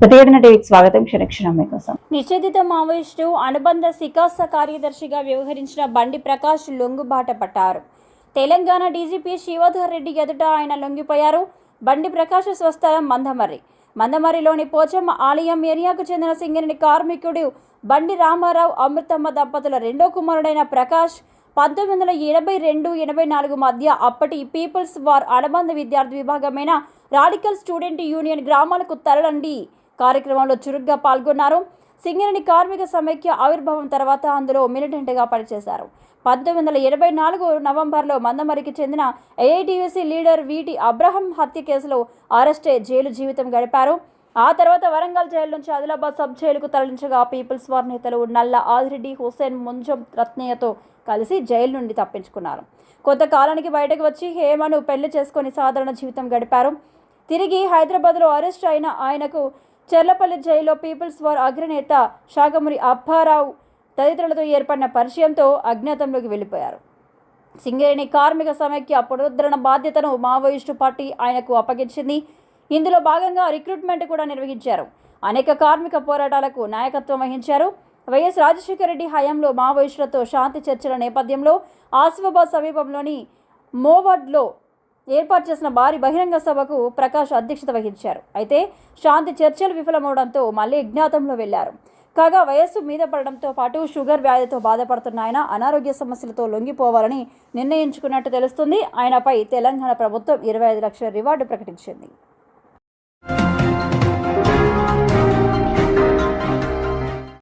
ప్రతిఘటన టీవీకి స్వాగతం. క్షణక్షణం మీకోసం నిషేధిత మావోయిస్టు అనుబంధ సికాస కార్యదర్శిగా వ్యవహరించిన బండి ప్రకాష్ లొంగుబాట పట్టారు. తెలంగాణ డీజీపీ శివధర్ రెడ్డి ఎదుట ఆయన లొంగిపోయారు. బండి ప్రకాష్ స్వస్థలం మందమర్రి. మందమర్రిలోని పోచమ్మ ఆలయం ఏరియాకు చెందిన సింగరేణి కార్మికుడు బండి రామారావు అమృతమ్మ దంపతుల రెండో కుమారుడైన ప్రకాష్ పంతొమ్మిది వందల ఎనభై రెండు ఎనభై నాలుగు మధ్య అప్పటి పీపుల్స్ వార్ అనుబంధ విద్యార్థి విభాగమైన రాడికల్ స్టూడెంట్ యూనియన్ గ్రామాలకు తరలండి. కార్యక్రమంలో చురుగ్గా పాల్గొన్నారు. సింగరేణి కార్మిక సమైక్య ఆవిర్భావం తర్వాత అందులో మిలిటెంట్గా పనిచేశారు. పంతొమ్మిది వందల ఎనభై నాలుగు నవంబర్లో మందమరికి చెందిన ఏఐటీయూసీ లీడర్ వీటి అబ్రహం హత్య కేసులో అరెస్టే జైలు జీవితం గడిపారు. ఆ తర్వాత వరంగల్ జైలు నుంచి ఆదిలాబాద్ సబ్ జైలుకు తరలించగా పీపుల్స్ వార్ నేతలు నల్ల ఆదిరెడ్డి హుస్సేన్ ముంజం రత్నయ్యతో కలిసి జైలు నుండి తప్పించుకున్నారు. కొంతకాలానికి బయటకు వచ్చి హేమను పెళ్ళి చేసుకొని సాధారణ జీవితం గడిపారు. తిరిగి హైదరాబాద్లో అరెస్ట్ అయిన ఆయనకు చెర్లపల్లి జైల్లో పీపుల్స్ వార్ అగ్రనేత షాగమురి అప్పారావు తదితరులతో ఏర్పడిన పరిచయంతో అజ్ఞాతంలోకి వెళ్ళిపోయారు. సింగరేణి కార్మిక సమైక్య పునరుద్ధరణ బాధ్యతను మావోయిస్టు పార్టీ ఆయనకు అప్పగించింది. ఇందులో భాగంగా రిక్రూట్మెంట్ కూడా నిర్వహించారు. అనేక కార్మిక పోరాటాలకు నాయకత్వం వహించారు. వైఎస్ రాజశేఖర రెడ్డి హయాంలో మావోయిస్టులతో శాంతి చర్చల నేపథ్యంలో ఆసిఫాబాద్ సమీపంలోని మోవడ్లో ఏర్పాటు చేసిన భారీ బహిరంగ సభకు ప్రకాష్ అధ్యక్షత వహించారు. అయితే శాంతి చర్చలు విఫలమవడంతో మళ్ళీ అజ్ఞాతంలో వెళ్ళారు. కాగా వయస్సు మీద పడడంతో పాటు షుగర్ వ్యాధితో బాధపడుతున్న ఆయన అనారోగ్య సమస్యలతో లొంగిపోవాలని నిర్ణయించుకున్నట్టు తెలుస్తుంది. ఆయనపై తెలంగాణ ప్రభుత్వం ఇరవై ఐదు లక్షల రివార్డు ప్రకటించింది.